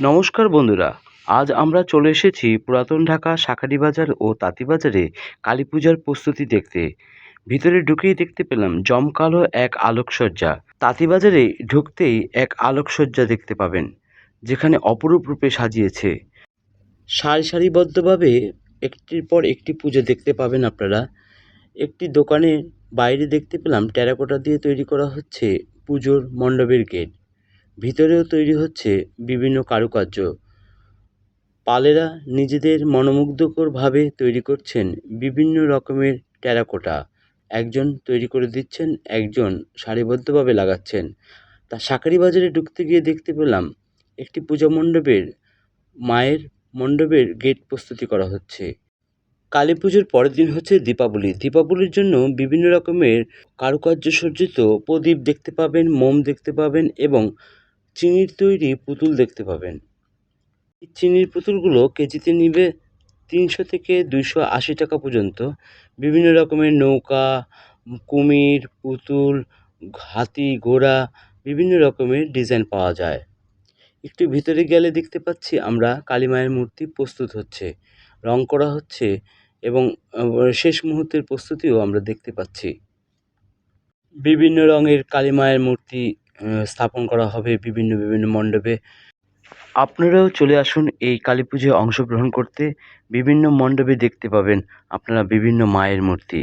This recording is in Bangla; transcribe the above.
নমস্কার বন্ধুরা, আজ আমরা চলে এসেছি পুরাতন ঢাকা শাঁখারি বাজার ও তাঁতিবাজারে কালী পূজার প্রস্তুতি দেখতে। ভিতরে ঢুকেই দেখতে পেলাম জমকালো এক আলোকসজ্জা। তাঁতিবাজারে ঢুকতেই এক আলোকসজ্জা দেখতে পাবেন, যেখানে অপরূপ রূপে সাজিয়েছে। সারি সারিবদ্ধভাবে একটির পর একটি পুজো দেখতে পাবেন আপনারা। একটি দোকানে বাইরে দেখতে পেলাম টেরাকোটা দিয়ে তৈরি করা হচ্ছে পুজোর মণ্ডপের গেট। ভিতরেও তৈরি হচ্ছে বিভিন্ন কারুকার্য। পালেরা নিজেদের মনোমুগ্ধকরভাবে তৈরি করছেন বিভিন্ন রকমের টেরাকোটা। একজন তৈরি করে দিচ্ছেন, একজন সারিবদ্ধভাবে লাগাচ্ছেন। তা শাঁখারি বাজারে ঢুকতে গিয়ে দেখতে পেলাম, একটি পূজা মণ্ডপের, মায়ের মণ্ডপের গেট প্রস্তুতি করা হচ্ছে। কালী পুজোর পরের দিন হচ্ছে দীপাবলি। দীপাবলির জন্য বিভিন্ন রকমের কারুকার্য সজ্জিত প্রদীপ দেখতে পাবেন, মোম দেখতে পাবেন এবং চিনির তৈরি পুতুল দেখতে পাবেন। এই চিনির পুতুলগুলো কেজিতে নিবে তিনশো থেকে দুইশো আশি টাকা পর্যন্ত। বিভিন্ন রকমের নৌকা, কুমির, পুতুল, হাতি, ঘোড়া, বিভিন্ন রকমের ডিজাইন পাওয়া যায়। একটু ভিতরে গেলে দেখতে পাচ্ছি আমরা কালী মায়ের মূর্তি প্রস্তুত হচ্ছে। রং করা হচ্ছে এবং শেষ মুহূর্তের প্রস্তুতিও আমরা দেখতে পাচ্ছি। বিভিন্ন রঙের কালী মায়ের মূর্তি স্থাপন করা হবে বিভিন্ন বিভিন্ন মণ্ডপে। আপনারাও চলে আসুন এই কালী পুজোয় অংশগ্রহণ করতে। বিভিন্ন মণ্ডপে দেখতে পাবেন আপনারা বিভিন্ন মায়ের মূর্তি।